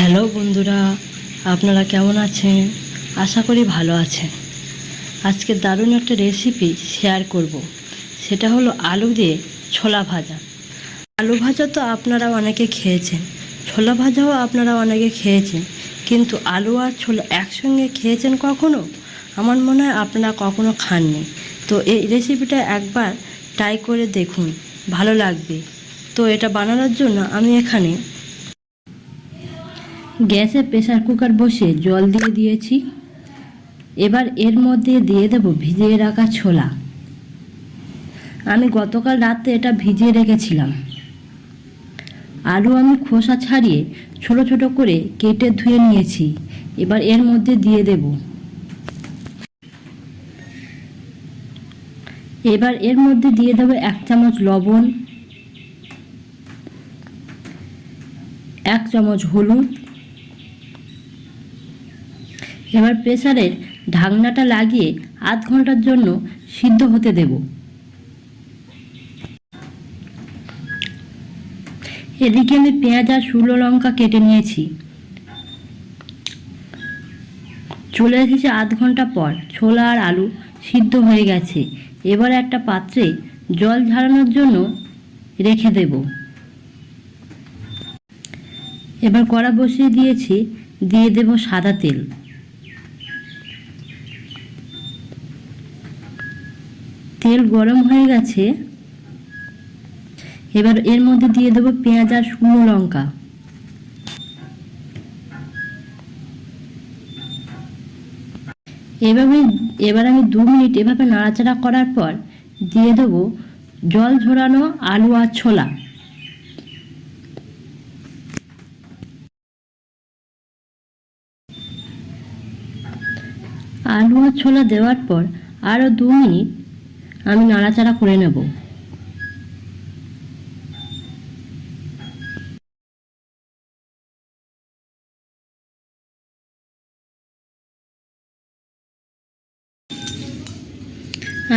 Hello বন্ধুরা, আপনারা কেমন আছেন? আশা করি ভালো আছেন। আজকে দারুণ একটা রেসিপি শেয়ার করব। সেটা হলো আলু দিয়ে ছোলা ভাজা। আলু ভাজা তো আপনারা অনেকে খেয়েছেন, ছোলা ভাজাও আপনারা অনেকে খেয়েছেন, কিন্তু আলু আর ছোলা একসঙ্গে খেয়েছেন কখনো? আমার মনে হয় আপনারা কখনো খাননি। তো এই রেসিপিটা একবার ট্রাই করে দেখুন, ভালো লাগবে। তো এটা বানানোর জন্য আমি এখানে গ্যাসে প্রেসার কুকার বসিয়ে জল দিয়ে দিয়েছি। এবার এর মধ্যে দিয়ে দেব ভিজিয়ে রাখা ছোলা। আমি গতকাল রাতে এটা ভিজিয়ে রেখেছিলাম। আলু আমি খোসা ছাড়িয়ে ছোট ছোট করে কেটে ধুয়ে নিয়েছি। এবার এর মধ্যে দিয়ে দেব। এবার এর মধ্যে দিয়ে দেবো এক চামচ লবণ, এক চামচ হলুদ এবার প্রেসারের ঢাকনাটা লাগিয়ে আধ ঘণ্টার জন্য সিদ্ধ হতে দেব। এদিকে আমি পেঁয়াজ আর শুকনো লঙ্কা কেটে নিয়েছি। চলে এসেছে আধ ঘণ্টা পর ছোলা আর আলু সিদ্ধ হয়ে গেছে। এবার একটা পাত্রে জল ঝাড়ানোর জন্য রেখে দেব। এবার কড়া বসিয়ে দিয়েছি, দিয়ে দেব সাদা তেল। তেল গরম হয়ে গেছে। এবার এর মধ্যে দিয়ে দেবো পেঁয়াজ আর শুকনো লঙ্কা। এভাবে এবার আমি দু মিনিট এভাবে নাড়াচাড়া করার পর দিয়ে দেবো জল ঝরানো আলু আর ছোলা। আলু আর ছোলা দেওয়ার পর আরও দু মিনিট আমি নাড়াচাড়া করে নেব।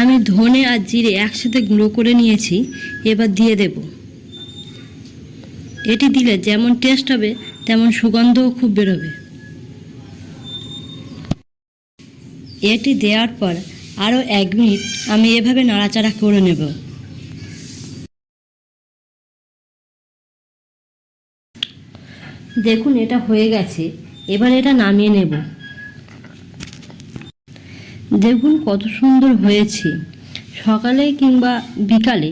আমি ধনে আর জিরে একসাথে গুঁড়ো করে নিয়েছি, এবার দিয়ে দেব। এটি দিলে যেমন টেস্ট হবে, তেমন সুগন্ধও খুব বেরোবে। এটি দেওয়ার পর আরও এক মিনিট আমি এভাবে নাড়াচাড়া করে নেব। দেখুন, এটা হয়ে গেছে। এবার এটা নামিয়ে নেব। দেখুন কত সুন্দর হয়েছে। সকালে কিংবা বিকালে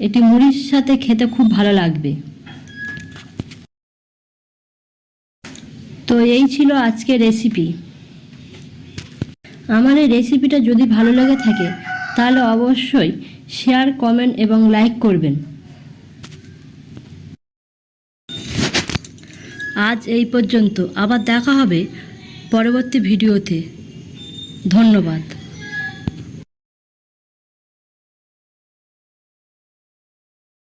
এটি মুড়ির সাথে খেতে খুব ভালো লাগবে। তো এই ছিল আজকের রেসিপি। আমার এই রেসিপিটা যদি ভালো লেগে থাকে, তাহলে অবশ্যই শেয়ার কমেন্ট এবং লাইক করবেন। আজ এই পর্যন্ত। আবার দেখা হবে পরবর্তী ভিডিওতে ধন্যবাদ।